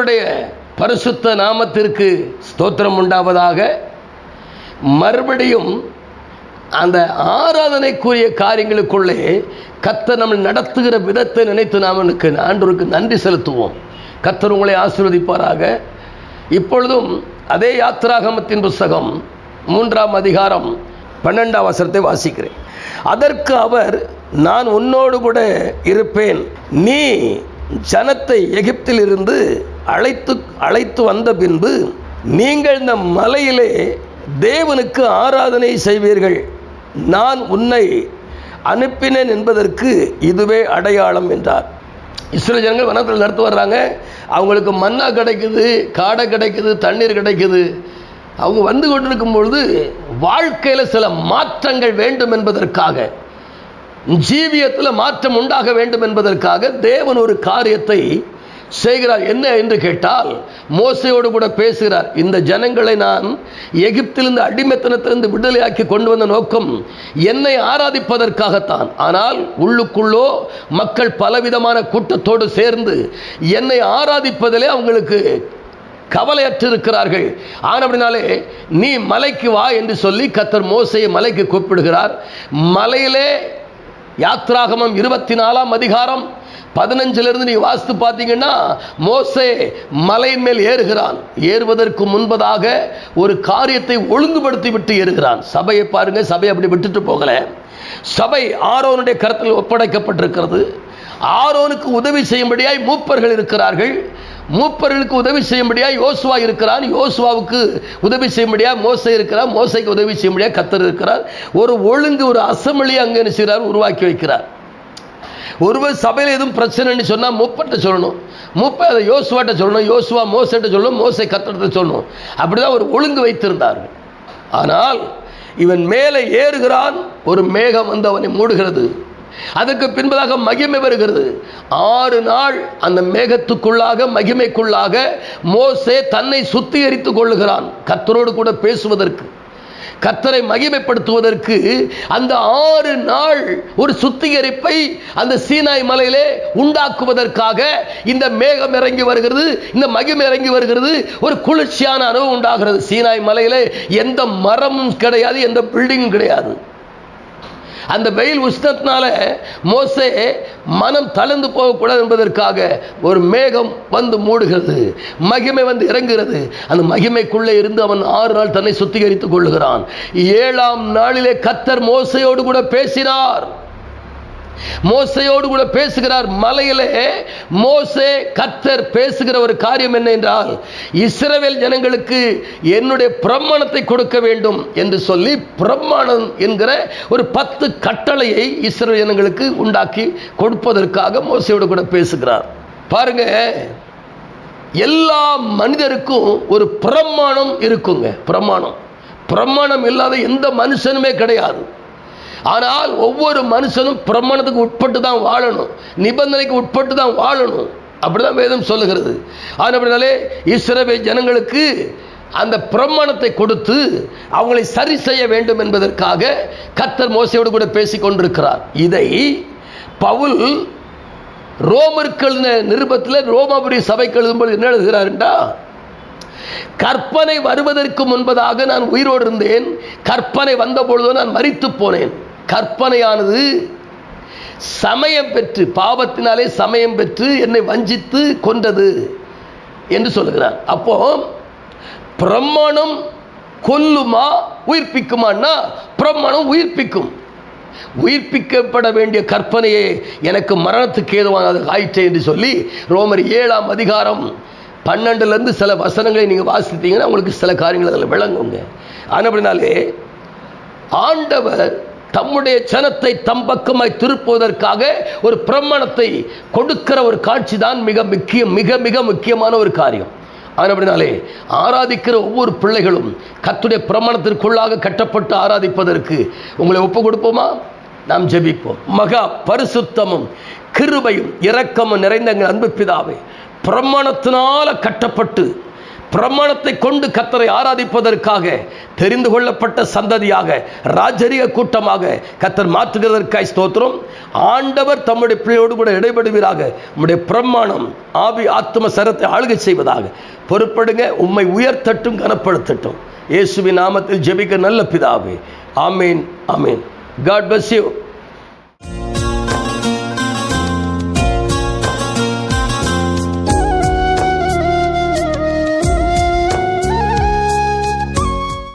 கர்த்தருடைய பரிசுத்த நாமத்திற்கு ஸ்தோத்திரம் உண்டாவதாக. மறுபடியும் அந்த ஆராதனைக்குரிய காரியங்களுக்குள்ளே கர்த்தர் நம்ம நடத்துகிற விதத்தை நினைத்து நாம் எனக்கு ஆண்டோருக்கு நன்றி செலுத்துவோம். கத்தர் உங்களை ஆசீர்வதிப்பாராக. இப்பொழுதும் அதே யாத்ராகமத்தின் புஸ்தகம் மூன்றாம் அதிகாரம் பன்னெண்டாம் வசனத்தை வாசிக்கிறேன். அதற்கு அவர் நான் உன்னோடு கூட இருப்பேன். நீ ஜனத்தை எகிப்திலிருந்து அழைத்து அழைத்து வந்த பின்பு நீங்கள் இந்த மலையிலே தேவனுக்கு ஆராதனை செய்வீர்கள். நான் உன்னை அனுப்பினேன் என்பதற்கு இதுவே அடையாளம் என்றார். இஸ்ரேல் ஜனங்கள் வனத்தில் நடத்து வர்றாங்க. அவங்களுக்கு மண்ணா கிடைக்குது காடை கிடைக்குது தண்ணீர் கிடைக்குது. அவங்க வந்து கொண்டிருக்கும் பொழுது வாழ்க்கையில் சில மாற்றங்கள் வேண்டும் என்பதற்காக ஜீவியத்தில் மாற்றம் உண்டாக வேண்டும் என்பதற்காக தேவன் ஒரு காரியத்தை செய்கிறார் என்ன என்று கேட்டால் மோசையோடு கூட பேசுகிறார் இந்த ஜனங்களை நான் எகிப்திலிருந்து அடிமைத்தனத்திலிருந்து விடுதலையாக்கி கொண்டு வந்த நோக்கம் என்னை ஆராதிப்பதற்காகத்தான். ஆனால் உள்ளுக்குள்ளோ மக்கள் பலவிதமான கூட்டத்தோடு சேர்ந்து என்னை ஆராதிப்பதிலே அவங்களுக்கு கவலையற்றிருக்கிறார்கள். ஆனபடினாலே நீ மலைக்கு வா என்று சொல்லி கத்தர் மோசையை மலைக்கு கூப்பிடுகிறார். மலையிலே யாத்ராகமம் இருபத்தி நாலாம் அதிகாரம் பதினஞ்சிலிருந்து நீ வாசித்து பார்த்தீங்கன்னா மோசே மலையின் மேல் ஏறுகிறான். ஏறுவதற்கு முன்பதாக ஒரு காரியத்தை ஒழுங்குபடுத்தி விட்டு ஏறுகிறான். சபையை பாருங்க சபை அப்படி விட்டுட்டு போகல. சபை ஆரோனுடைய கருத்தில் ஒப்படைக்கப்பட்டிருக்கிறது. ஆரோனுக்கு உதவி செய்யும்படியாய் மூப்பர்கள் இருக்கிறார்கள். மூப்பர்களுக்கு உதவி செய்யும்படியாக யோசுவா இருக்கிறான். யோசுவாவுக்கு உதவி செய்யும்படியாக மோசை இருக்கிறார். மோசைக்கு உதவி செய்யும்படியாக கத்தர் இருக்கிறார். ஒரு ஒழுங்கு ஒரு அசம்பிளி அங்கே செய்கிறார்? உருவாக்கி வைக்கிறார். ஒருவர் சபையில் எதுவும் பிரச்சனைன்னு சொன்னால் முப்பட்ட சொல்லணும். முப்ப அதை யோசுவாட்ட சொல்லணும். யோசுவா மோசட்ட சொல்லணும். மோசை கத்தடத்தை சொல்லணும். அப்படிதான் ஒரு ஒழுங்கு வைத்திருந்தார்கள். ஆனால் இவன் மேலே ஏறுகிறான். ஒரு மேகம் வந்து அவனை மூடுகிறது. அதற்கு பின்பதாக மகிமை வருகிறது. ஆறு நாள் அந்த மேகத்துக்குள்ளாக மகிமைக்குள்ளாக மோசே தன்னை சுத்திகரித்துக் கொள்ளுகிறான். கத்தரோடு கூட பேசுவதற்கு. கத்தரை மகிமைப்படுத்துவதற்கு அந்த ஆறு நாள் ஒரு சுத்திகரிப்பை அந்த சீனாய் மலையிலே உண்டாக்குவதற்காக இந்த மேகம் இறங்கி வருகிறது இந்த மகிமை இறங்கி வருகிறது ஒரு குளிர்ச்சியான அனுபவம் உண்டாகிறது. சீனாய் மலையிலே எந்த மரமும் கிடையாது எந்த பில்டிங்கும் கிடையாது. அந்த வெயில் உஷ்ணத்தினால மோசே மனம் தளர்ந்து போகக்கூடாது என்பதற்காக ஒரு மேகம் வந்து மூடுகிறது. மகிமை வந்து இறங்குகிறது. அந்த மகிமைக்குள்ளே இருந்து அவன் ஆறு நாள் தன்னை சுத்திகரித்துக் கொள்கிறான் ஏழாம் நாளிலே கத்தர் மோசையோடு கூட பேசினார். மோசையோடு கூட பேசுகிறார் மலையிலே மோசே கத்தர் பேசுகிற ஒரு காரியம் என்ன என்றால் இஸ்ரவேல் ஜனங்களுக்கு என்னுடைய பிரமாணத்தை கொடுக்க வேண்டும் என்று சொல்லி பிரமாணம் என்கிற ஒரு பத்து கட்டளையை இஸ்ரவேல் ஜனங்களுக்கு உண்டாக்கி கொடுப்பதற்காக மோசையோடு கூட பேசுகிறார். பாருங்க எல்லா மனிதருக்கும் ஒரு பிரமாணம் இருக்குங்க பிரமாணம். பிரமாணம் இல்லாத எந்த மனுஷனுமே கிடையாது. ஆனால் ஒவ்வொரு மனுஷனும் பிரமாணத்துக்கு உட்பட்டு தான் வாழணும். நிபந்தனைக்கு உட்பட்டு தான் வாழணும். அப்படிதான் வேதம் சொல்லுகிறது. அப்படினாலே இஸ்ரவே ஜனங்களுக்கு அந்த பிரமாணத்தை கொடுத்து அவங்களை சரி செய்ய வேண்டும் என்பதற்காக கத்தர் மோசையோடு கூட பேசிக் கொண்டிருக்கிறார். இதை பவுல் ரோமர்கள் நிருபத்தில் ரோமாபுரி சபைக்கு எழுதும்போது என்ன எழுதுகிறாருண்டா? கற்பனை வருவதற்கு முன்பதாக நான் உயிரோடு இருந்தேன். கற்பனை வந்தபொழுதோ நான் மறித்து போனேன். கற்பனையானது சமயம் பெற்று பாவத்தினாலே சமயம் பெற்று என்னை வஞ்சித்து கொண்டது என்று சொல்லுகிறார். அப்போ பிரம்மாணம் கொல்லுமா உயிர்ப்பிக்குமான்னா பிரம்மணம் உயிர்ப்பிக்கும். உயிர்ப்பிக்கப்பட வேண்டிய கற்பனையே எனக்கு மரணத்துக்கு ஏதுவானது ஆயிற்று என்று சொல்லி ரோமர் ஏழாம் அதிகாரம் பன்னெண்டுலேருந்து சில வசனங்களை நீங்கள் வாசித்தீங்கன்னா உங்களுக்கு சில காரியங்கள் அதில் விளங்குங்க. ஆனப்படினாலே ஆண்டவர் தம்முடைய ஜனத்தை தம் பக்கமாய் திருப்புவதற்காக ஒரு பிரம்மணத்தை கொடுக்கிற ஒரு காட்சி தான் மிக முக்கியம் மிக மிக முக்கியமான ஒரு காரியம். அப்படினாலே ஆராதிக்கிற ஒவ்வொரு பிள்ளைகளும் கத்துடைய பிரமாணத்திற்குள்ளாக கட்டப்பட்டு ஆராதிப்பதற்கு உங்களை ஒப்பு கொடுப்போமா? நாம் ஜெபிப்போம். மகா பரிசுத்தமும் கிருபையும் இரக்கமும் நிறைந்த எங்கள் அன்பு பிதாவே பிரமாணத்தினால கட்டப்பட்டு பிரமாணத்தை கொண்டு கத்தரை ஆராதிப்பதற்காக தெரிந்து கொள்ளப்பட்ட சந்ததியாக ராஜரிக கூட்டமாக கத்தர் மாற்றுகிறதற்காய் ஸ்தோத்திரம். ஆண்டவர் தம்முடைய பிள்ளையோடு கூட இடைபடுவீராக. உம்முடைய பிரமாணம் ஆவி ஆத்ம சரத்தை ஆளுகை செய்வதாக. பொறுப்படுங்க உம்மை உயர்த்தட்டும் கனப்படுத்தட்டும். இயேசுவின் நாமத்தில் ஜெபிக்க நல்ல பிதாவே. ஆமீன் ஆமீன். God bus you